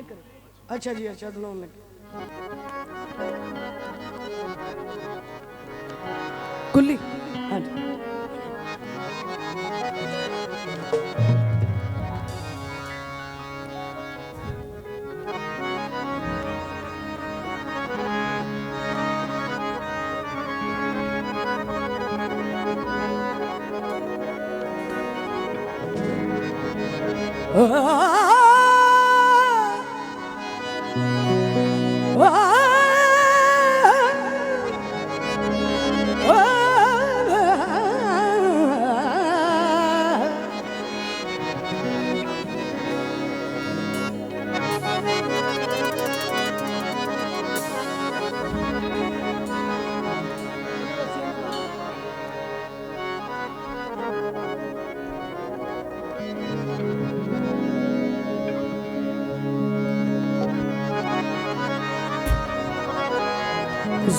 Maker ਅੱਛਾ ਜੀ ਅੱਛਾ ਬਣਾਉਣ ਲੱਗੇ। ਕੁੱਲੀ। ਹਾਂਜੀ।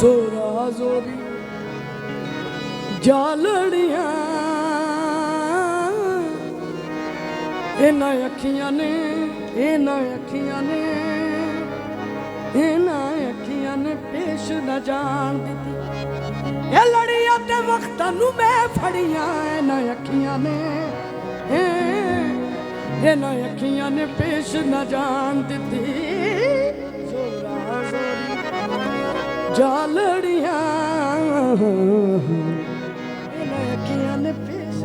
ਜ਼ੋਰਾ ਜ਼ੋਰੀ ਜਾਲੜੀਆਂ। ਇਹਨਾਂ ਅੱਖੀਆਂ ਨੇ, ਇਹਨਾਂ ਅੱਖੀਆਂ ਨੇ, ਇਹਨਾਂ ਅੱਖੀਆਂ ਨੇ ਪੇਸ਼ ਨਾ ਜਾਣ ਦਿੱਤੀ। ਇਹ ਲੜੀਆਂ ਤੇ ਵਕਤਾਂ ਨੂੰ ਮੈਂ ਫੜੀਆਂ, ਇਹਨਾਂ ਅੱਖੀਆਂ ਨੇ। ਇਹਨਾਂ ਅੱਖੀਆਂ ਨੇ ਪੇਸ਼ ਨਾ ਜਾਣ ਦਿੱਤੀ। ਜਾਲੜੀਆਂ। ਇਹਨਾਂ ਅੱਖੀਆਂ ਨੇ ਪੇਸ਼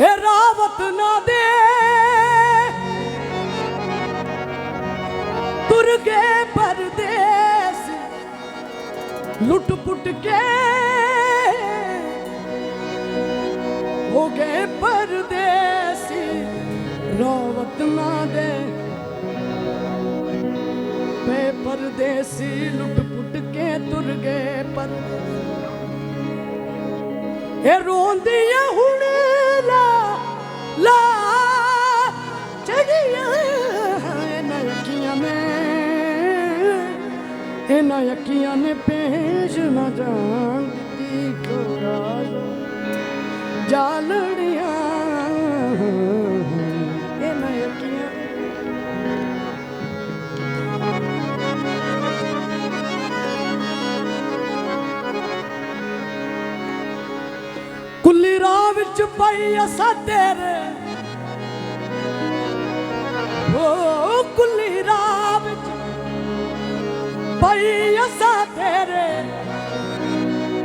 ਇਹ ਰਾਵਤ ਨਾ ਦੇ। ਤੁਰ ਗਏ ਪਰਦੇਸ। ਲੁੱਟ ਪੁੱਟ ਕੇ। ਹੋ ਗਏ ਪਰਦੇਸੀ। ਰਾਵਤ ਨਾ ਦੇ। ਪੇ ਪਰਦੇਸੀ ਲੁੱਟ ਪੁੱਟ ਕੇ ਤੁਰ ਗਏ, ਪਰ ਇਹ ਰੋਂਦੀਆਂ ਹੁਣ ਲਾ ਲਾ ਚੜੀਆਂ ਇਹਨਾਂ ਅੱਖੀਆਂ ਨੇ। ਇਹਨਾਂ ਅੱਖੀਆਂ ਨੇ ਪੇਸ਼ ਨਾ ਜਾਣ ਦਿੱਤੀ ਕੋਰਾ ਜਾਲੜੀਆਂ। ਕੁੱਲੀ ਰਾਹ ਵਿੱਚ ਪਈ ਅਸਾਂ ਤੇਰੇ ਓ ਕੁੱਲੀ ਰਾਹ ਵਿੱਚ ਪਈ ਅਸਾਂ ਤੇਰੇ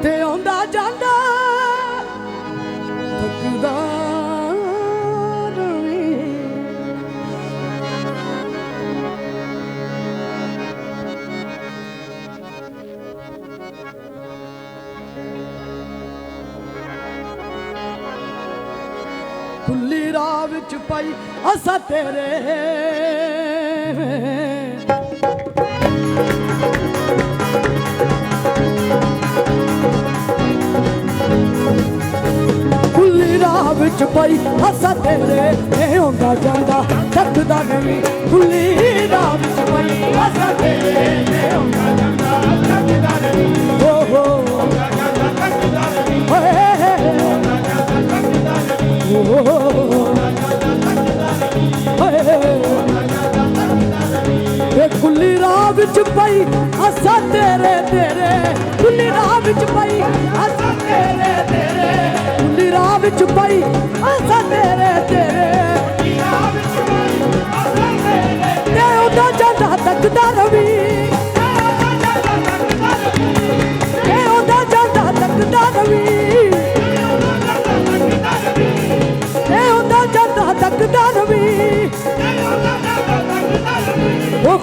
ਤੇ ਆਉਂਦਾ ਜਾਂਦਾ ਖੁੱਲੀ ਰਾਹ ਵਿੱਚ ਪਈ ਅਸਾਂ ਤੇਰੇ ਖੁੱਲੀ ਰਾਹ ਵਿੱਚ ਪਈ ਅਸਾਂ ਤੇਰੇ ਇਹ ਹੁੰਦਾ ਜਾਂਦਾ, ਤੱਕਦਾ ਨਹੀਂ। ਖੁੱਲੀ ਰਾਹ ਵਿੱਚ ਪਈ ਅਸਾਂ ਤੇਰੇ ਵਿੱਚ ਪਈ ਅਸਾਂ ਤੇਰੇ ਤੇਰੇ। ਖੁੱਲੀ ਰਾਹ ਵਿੱਚ ਪਈ ਅਸਾਂ ਤੇਰੇ ਤੇਰੇ। ਖੁੱਲੀ ਰਾਹ ਵਿੱਚ ਪਈ ਅਸਾਂ ਤੇਰੇ ਤੇਰੇ। ਤੇ ਉਹਦਾ ਜਾਂਦਾ ਤੱਕਦਾ ਰਵੀ।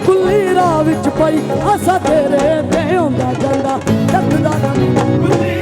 ਖੁੱਲੀ ਰਾਹ ਵਿੱਚ ਪਈ। ਅਸਾਂ ਤੇਰੇ ਤੇ ਹੁੰਦਾ ਜਾਂਦਾ। ਤੱਕਦਾ ਰਵੀ ਓ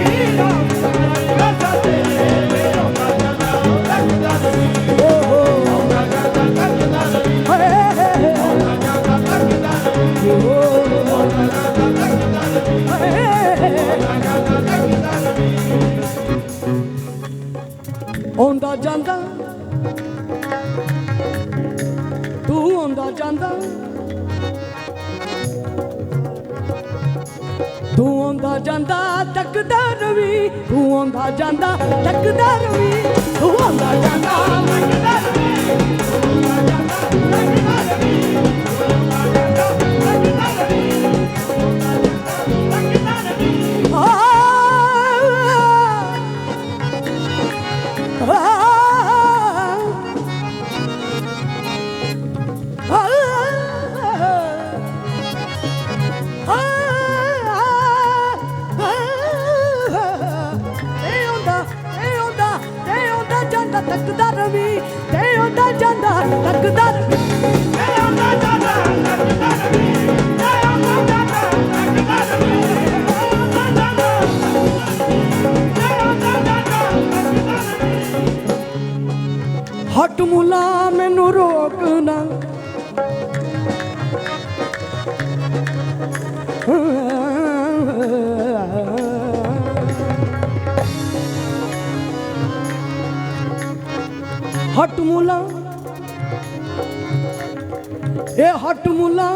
ਇਹ ਹਟ ਮੁਲਾ,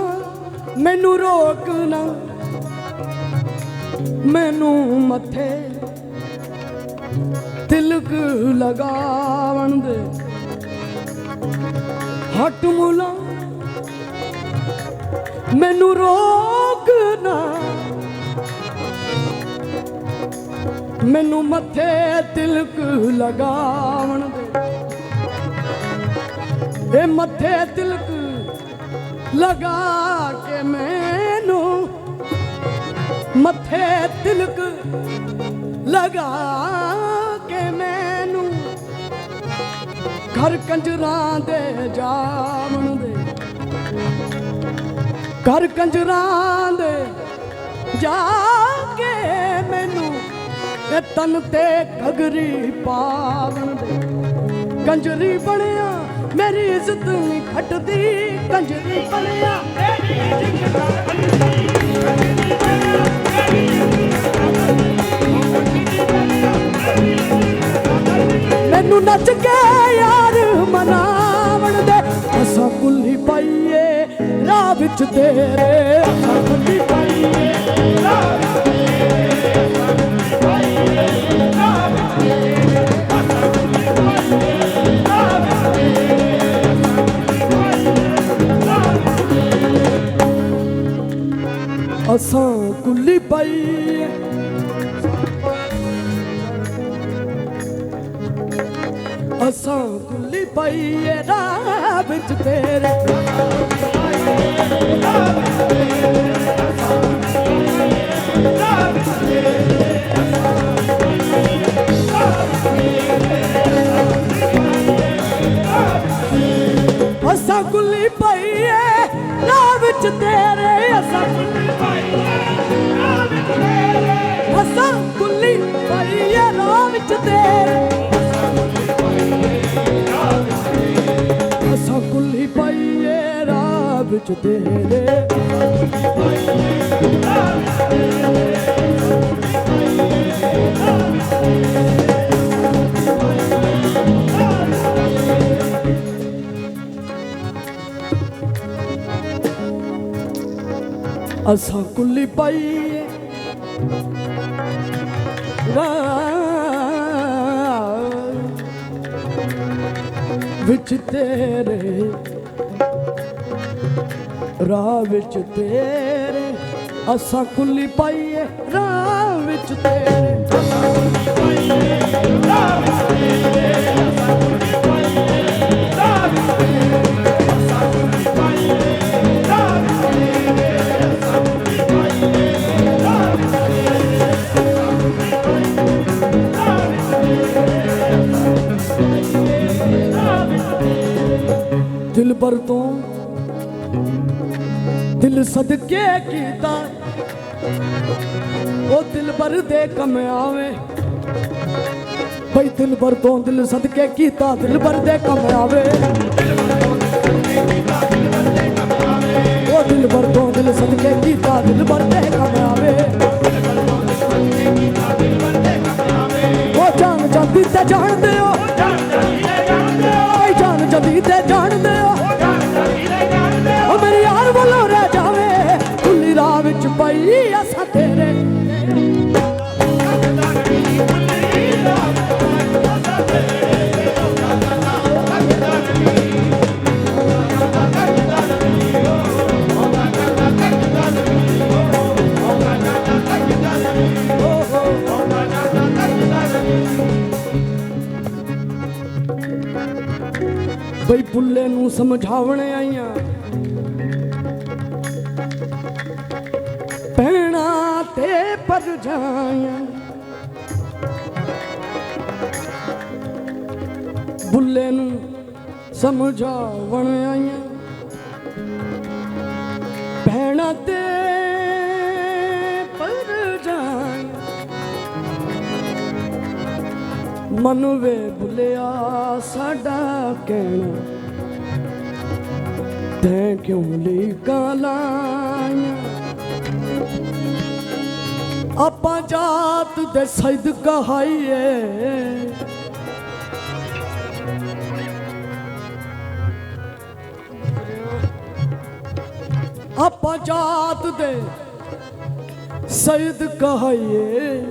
ਮੈਨੂੰ ਰੋਕਣਾ ਮੈਨੂੰ ਮੱਥੇ ਤਿਲਕ ਲਗਾਵਣ ਦੇ। ਹੱਟ ਮੁਲਾ, ਮੈਨੂੰ ਰੋਕਣਾ ਮੈਨੂੰ ਮੱਥੇ ਤਿਲਕ ਲਗਾਵਣ ਦੇ। ਇਹ ਮੱਥੇ ਤਿਲਕ ਲਗਾ ਕੇ ਮੈਨੂੰ ਮੱਥੇ ਤਿਲਕ ਲਗਾ ਕੇ ਮੈਨੂੰ ਘਰ ਕੰਜਰਾਂ ਦੇ ਜਾਵਣ ਦੇ, ਘਰ ਕੰਜਰਾਂ ਦੇ ਜਾ ਕੇ ਮੈਨੂੰ ਇਹ ਤਨ ਤੇ ਘਗਰੀ ਪਾਵਣ ਦੇ, ਕੰਜਰੀ ਬਣਿਆ ਮੇਰੀ ਇੱਜ਼ਤ ਨਹੀਂ ਖਟਦੀ ਕੰਜਰੀ ਬਣਿਆ ਮੈਨੂੰ ਨੱਚ ਕੇ ਯਾਰ ਮਨਾਵਣ ਦੇ, ਅਸਾਂ ਕੁੱਲੀ ਪਾਈਏ, ਰਾਹ ਵਿੱਚ ਤੇਰੇ। ਅਸਾਂ ਕੁੱਲੀ ਪਾਈਏ, ਰਾਹ ਵਿੱਚ ਅਸਾਂ ਕੁੱਲੀ ਪਾਈਏ ਅਸਾਂ ਕੁੱਲੀ ਪਾਈਏ ਰਾਹ ਵਿੱਚ ਤੇਰੇ ਨੱਚਦੇ ਅਸਾਂ ਕੁੱਲੀ ਪਾਈਏ ਵਿੱਚ ਤੇਰੇ ਰਾਹ ਵਿੱਚ ਤੇਰੇ ਅਸਾਂ ਕੁੱਲੀ ਪਾਈਏ ਰਾਹ ਵਿੱਚ ਤੇਰੇ ਰਾਹ ਵਿੱਚ ਤੇਰੇ ਅਸਾਂ ਕੁੱਲੀ ਪਾਈਏ, ਰਾਹ ਵਿੱਚ ਤੇਰੇ। ਦਿਲ ਭਰ ਤੋਂ ਦਿਲ ਸਦਕੇ ਕੀਤਾ। ਉਹ ਦਿਲ ਦੇ ਕੰਮ ਆਵੇ। ਬਈ ਦਿਲ ਤੋਂ ਦਿਲ ਸਦਕੇ ਕੀਤਾ, ਦਿਲ ਦੇ ਕੰਮ ਆਵੇ। ਉਹ ਦਿਲ ਤੋਂ ਦਿਲ ਸਦਕੇ ਕੀਤਾ, ਦਿਲ ਦੇ ਕੰਮ ਆਵੇ। ਉਹ ਜਾਨ ਜਾਂਦੀ ਤੇ ਜਾਣਦੇ ਹੋ। ਭਾਈ ਜਾਨ ਜਾਂਦੀ ਤੇ ਜਾਣਦੇ ਹੋ। ਉਹ ਮੇਰੇ ਯਾਰ ਵੱਲੋਂ ਰਾਹ ਅਸਾਂ ਤੇਰੇ ਬਈ ਬੁੱਲੇ ਨੂੰ ਸਮਝਾਵਣ ਆਈਆਂ ਭੈਣਾ ਤੇ ਪਰ ਬੁੱਲੇ ਨੂੰ ਸਮਝਾਵਣ ਆਈਆਂ। ਭੈਣਾਂ ਤੇ ਜਾਣ ਮਨ ਵੇ ਬੁੱਲਿਆ ਸਾਡਾ ਕਹਿਣਾ, ਤੈਂ ਕਿਉਂ ਲੀਕਾਂ ਲਾਈਆਂ ਆਪਾਂ ਜਾਤ ਦੇ ਸੈਦ ਕਹਾਈਏ ਆਪਾਂ ਜਾਤ ਦੇ ਸੈਦ ਕਹਾਈਏ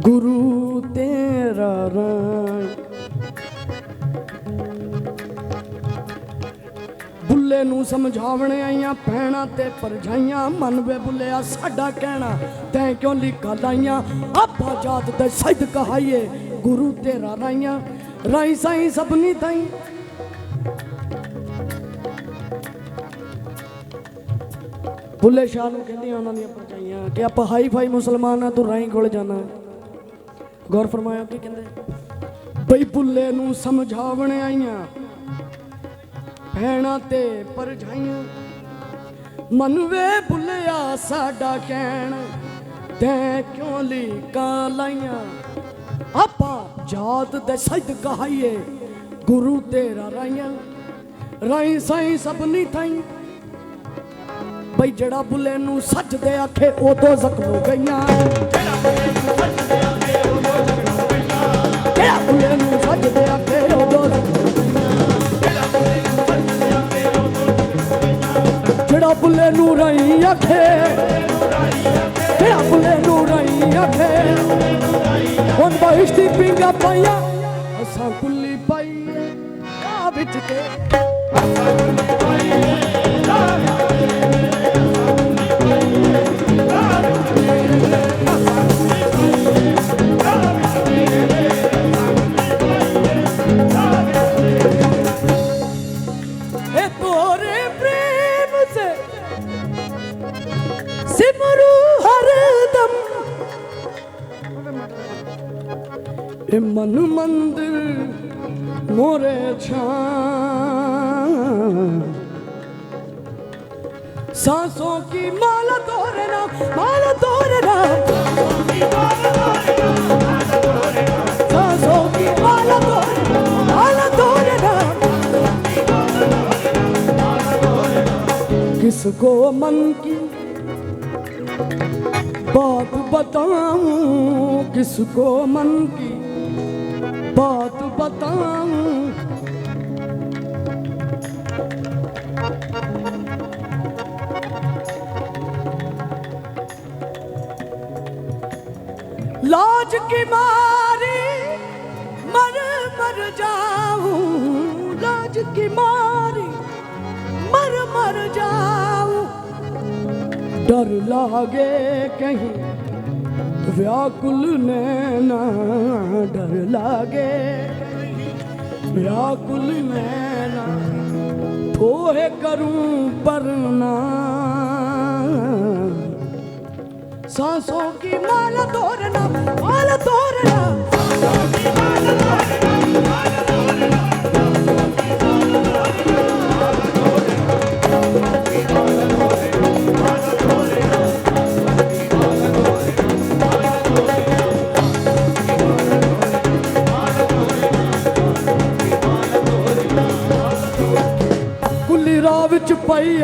ਗੁਰੂ ਤੇਰਾ ਰਾਂ ਬੁੱਲੇ ਨੂੰ ਸਮਝਾਵਣ ਆਈਆਂ ਭੈਣਾਂ ਤੇ ਪਰਝਾਈਆਂ ਮਨ ਵੇ ਬੁੱਲਿਆ ਸਾਡਾ ਕਹਿਣਾ, ਤੈਂ ਕਿਉਂ ਲਿਖਾ ਲਾਈਆਂ? ਆਪਾਂ ਜਾਤ ਦੇ ਸੈਦ ਕਹਾਈਏ, ਗੁਰੂ ਤੇਰਾ ਰਾਈਆਂ, ਰਾਈ ਸਾਈ ਸਭਨੀ ਤਾਈ। ਬੁੱਲੇ ਸ਼ਾਹ ਨੂੰ ਕਹਿੰਦੀਆਂ ਉਹਨਾਂ ਦੀਆਂ ਪਰਚਾਈਆਂ ਕਿ ਆਪਾਂ ਹਾਈ ਫਾਈ ਮੁਸਲਮਾਨ ਆ, ਤੂੰ ਰਾਈ ਕੋਲ ਜਾਣਾ। ਗੌਰ ਫਰਮਾਇਆ ਕੀ ਕਹਿੰਦੇ? ਬਈ ਬੁੱਲੇ ਨੂੰ ਸਮਝਾਵਣ ਆਈਆਂ ਭੈਣਾ ਤੇ ਪਰਝਾਈਆਂ ਮਨ ਵੇ ਬੁੱਲਿਆ ਸਾਡਾ ਕਹਿਣ, ਤੈਂ ਕਿਉਂ ਲੀਕਾਂ ਲਾਈਆਂ? ਆਪਾਂ ਜਾਤ ਦੇ ਸੈਦ ਕਹਾਈਏ ਗੁਰੂ ਤੇਰਾ ਰਾਈਆਂ। ਰਾਈ ਸਾਈ ਸਭਨੀ ਥਾਈ। ਬਈ ਜਿਹੜਾ ਬੁੱਲੇ ਨੂੰ ਸੱਜਦੇ ਆਖੇ, ਉਦੋਂ ਜ਼ਖਮ ਗਈਆਂ। ਜਿਹੜਾ ਬੁੱਲੇ ਨੂੰ ਸੱਜਦੇ ਆਖੇ, ਉਦੋਂ अपने नूराई अखे ते अपने नूराई अखे। हुन बहिश्ती पिंगा पाया असां कुली पाई का विच ते असां कुली पाई का? ए मन मंदिर मोरे छान सांसों की माला तोरे नाम माला तोरे नाम सांसों की माला तोरे माला तोरे नाम किसको मन की बात बताऊं किसको मन की बात बताऊं लाज की मारी मर मर जाऊं लाज की मारी मर मर जाऊं डर लागे कहीं व्याकुल नैना डर लागे व्याकुल नैना थोहे करूं परना सांसों की माला तोड़ना माला तोड़ना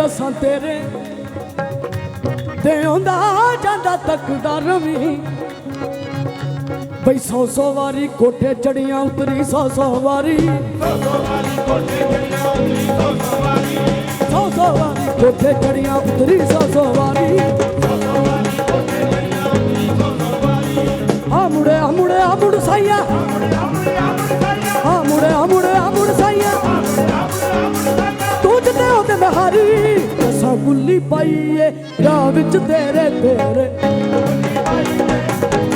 ਅਸਾਂ ਤੇਰੇ ਤੇ ਆਉਂਦਾ ਜਾਂਦਾ ਤੱਕਦਾ ਰਵੀ। ਬਈ ਸੌ ਸੌ ਵਾਰੀ ਕੋਠੇ ਚੜੀਆਂ ਉਤਰੀ, ਸੌ ਸੌ ਵਾਰੀ। ਸੌ ਸੌ ਵਾਰੀ ਕੋਠੇ ਚੜੀਆਂ ਉਤਰੀ, ਸੌ ਸੌ ਵਾਰੀ। ਆ ਮੁੜੇ ਆ ਮੁੜੇ, ਆ ਮੁੜ ਸਾਈਆ ਆ ਮੁੜੇ ਆ ਮੁੜੇ ਆ ਅਸਾਂ ਪਾਈਏ ਰਾਹ ਵਿੱਚ ਤੇਰੇ ਤੇਰੇ